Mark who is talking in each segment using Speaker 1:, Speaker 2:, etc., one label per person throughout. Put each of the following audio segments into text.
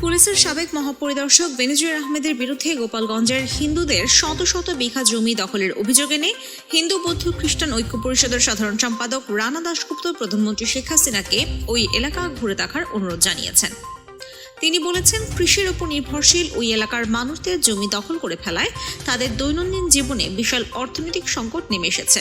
Speaker 1: পুলিশের সাবেক মহাপরিদর্শক বেনজির আহমেদের বিরুদ্ধে গোপালগঞ্জের হিন্দুদের শত শত বিঘা জমি দখলের অভিযোগ এনে হিন্দু বৌদ্ধ খ্রিস্টান ঐক্য পরিষদের সাধারণ সম্পাদক রানা দাশগুপ্ত, প্রধানমন্ত্রী শেখ হাসিনাকে ওই এলাকা ঘুরে দেখার অনুরোধ জানিয়েছেন। তিনি বলেছেন, কৃষির উপর নির্ভরশীল ওই এলাকার মানুষদের জমি দখল করে ফেলায় তাদের দৈনন্দিন জীবনে বিশাল অর্থনৈতিক সংকট নেমে এসেছে।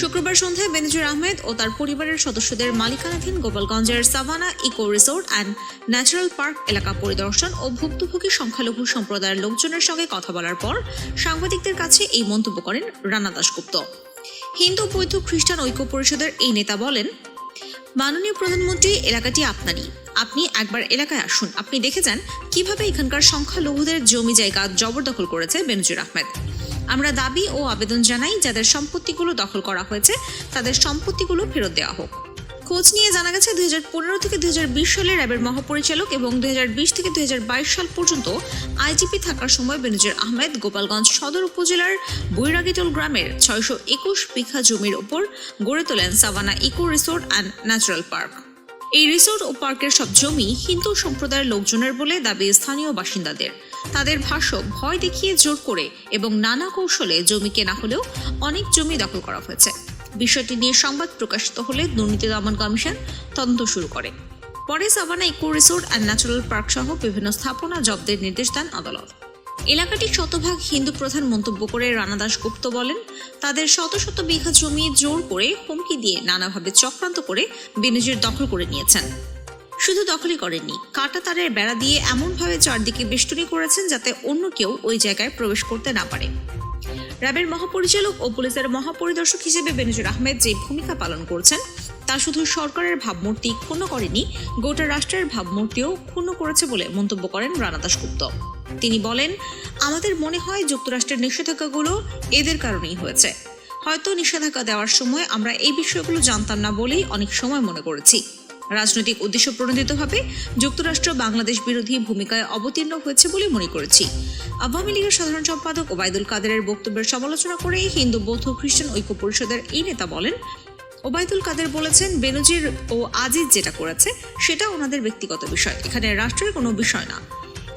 Speaker 1: শুক্রবার সন্ধ্যায় বেনজির আহমেদ ও তার পরিবারের সদস্যদের মালিকানাধীন গোপালগঞ্জের Savannah eco resort and natural park এলাকা পরিদর্শন ও ভুক্তভোগী সংখ্যালঘু সম্প্রদায়ের লোকজনের সঙ্গে কথা বলার পর সাংবাদিকদের কাছে এই মন্তব্য করেন রানা দাশগুপ্ত। হিন্দু বৌদ্ধ খ্রিস্টান ঐক্য পরিষদের এই নেতা বলেন, মাননীয় প্রধানমন্ত্রী, এলাকাটি আপনারই। আপনি একবার এলাকায় আসুন। আপনি দেখে যান কীভাবে এখানকার সংখ্যালঘুদের জমি জায়গা জবরদখল করেছে বেনজির আহমেদ। আমরা দাবি ও আবেদন জানাই যাদের সম্পত্তিগুলো দখল করা হয়েছে, তাদের সম্পত্তিগুলো ফেরত দেওয়া হোক। খোঁজ নিয়ে জানা গেছে, দুই থেকে দুই সালে র্যাবের মহাপরিচালক এবং দুই থেকে দুই সাল পর্যন্ত আইজিপি থাকার সময় বেনজির আহমেদ গোপালগঞ্জ সদর উপজেলার বৈরাগীটোল গ্রামের ছয়শো একুশ বিঘা জমির ওপর গড়ে তোলেন Savannah eco resort and natural park. এই রিসোর্ট ও পার্কের সব জমি হিন্দু সম্প্রদায়ের লোকজনের বলে দাবি স্থানীয় বাসিন্দাদের। তাদের ভাষ্য, ভয় দেখিয়ে জোর করে এবং নানা কৌশলে জমি কেনা হলেও অনেক জমি দখল করা হয়েছে। বিষয়টি নিয়ে সংবাদ প্রকাশিত হলে দুর্নীতি দমন কমিশন তদন্ত শুরু করে। পরে Savannah eco resort and natural park সহ বিভিন্ন স্থাপনা জব্দের নির্দেশ দেন আদালত। এলাকাটি শতভাগ হিন্দু প্রধান মন্তব্য করে রানা দাস গুপ্ত বলেন, তাদের শত শত বিঘা জমি জোর করে হুমকি দিয়ে নানাভাবে চক্রান্ত করে বেনজির দখল করে নিয়েছেন। শুধু দখলই করেননি কাটা তারের বেড়া দিয়ে এমনভাবে চারদিকে বেষ্টনী করেছেন যাতে অন্য কেউ ওই জায়গায় প্রবেশ করতে না পারে। র্যাবের মহাপরিচালক ও পুলিশের মহাপরিদর্শক হিসেবে বেনজির আহমেদ যে ভূমিকা পালন করছেন, তা শুধু সরকারের ভাবমূর্তি ক্ষুণ্ণ করেনি, গোটা রাষ্ট্রের ভাবমূর্তিও ক্ষুণ্ণ করেছে বলে মন্তব্য করেন রানা দাশগুপ্ত। তিনি বলেন, আমাদের মনে হয় যুক্তরাষ্ট্রের নিষেধাজ্ঞাগুলো এদের কারণেই হয়েছে। হয়তো নিষেধাজ্ঞা দেওয়ার সময় আমরা এই বিষয়গুলো জানতাম না বলেই অনেক সময় মনে করেছি। রাজনৈতিক উদ্দেশ্য প্রণোদিতভাবে যুক্তরাষ্ট্র বাংলাদেশ বিরোধী ভূমিকায় অবতীর্ণ হয়েছে বলে মনে করেছি। আওয়ামী লীগের সাধারণ সম্পাদক ওবায়দুল কাদেরের বক্তব্যের সমালোচনা করে হিন্দু, বৌদ্ধ, খ্রিস্টান ঐক্য পরিষদের এই নেতা বলেন, ওবায়দুল কাদের বলেছেন, বেনজির ও আজিজ যেটা করেছে, সেটা ওনাদের ব্যক্তিগত বিষয়, এখানে রাষ্ট্রের কোনো বিষয় না।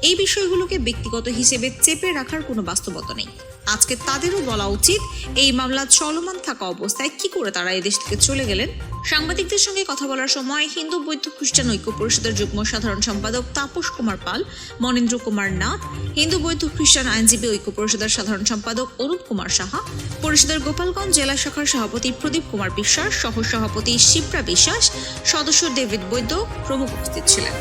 Speaker 1: এই বিষয়গুলোকে ব্যক্তিগত হিসেবে চেপে রাখার কোনো বাস্তবতা নেই। আজকে তাদেরও বলা উচিত, এই মামলা চলমান থাকা অবস্থায় কি করে তারা এদেশ থেকে চলে গেলেন? সাংবাদিকদের সঙ্গে কথা বলার সময় হিন্দু বৌদ্ধ খ্রিস্টান ঐক্য পরিষদের যুগ্ম সাধারণ সম্পাদক তাপস কুমার পাল, মনেন্দ্র কুমার নাথ, হিন্দু বৌদ্ধ খ্রিস্টান আইনজীবী ঐক্য পরিষদের সাধারণ সম্পাদক অনুপ কুমার সাহা, পরিষদের গোপালগঞ্জ জেলা শাখার সভাপতি প্রদীপ কুমার বিশ্বাস সহ সভাপতি শিপ্রা বিশ্বাস, সদস্য ডেভিড বৈদ্য প্রমুখ উপস্থিত ছিলেন।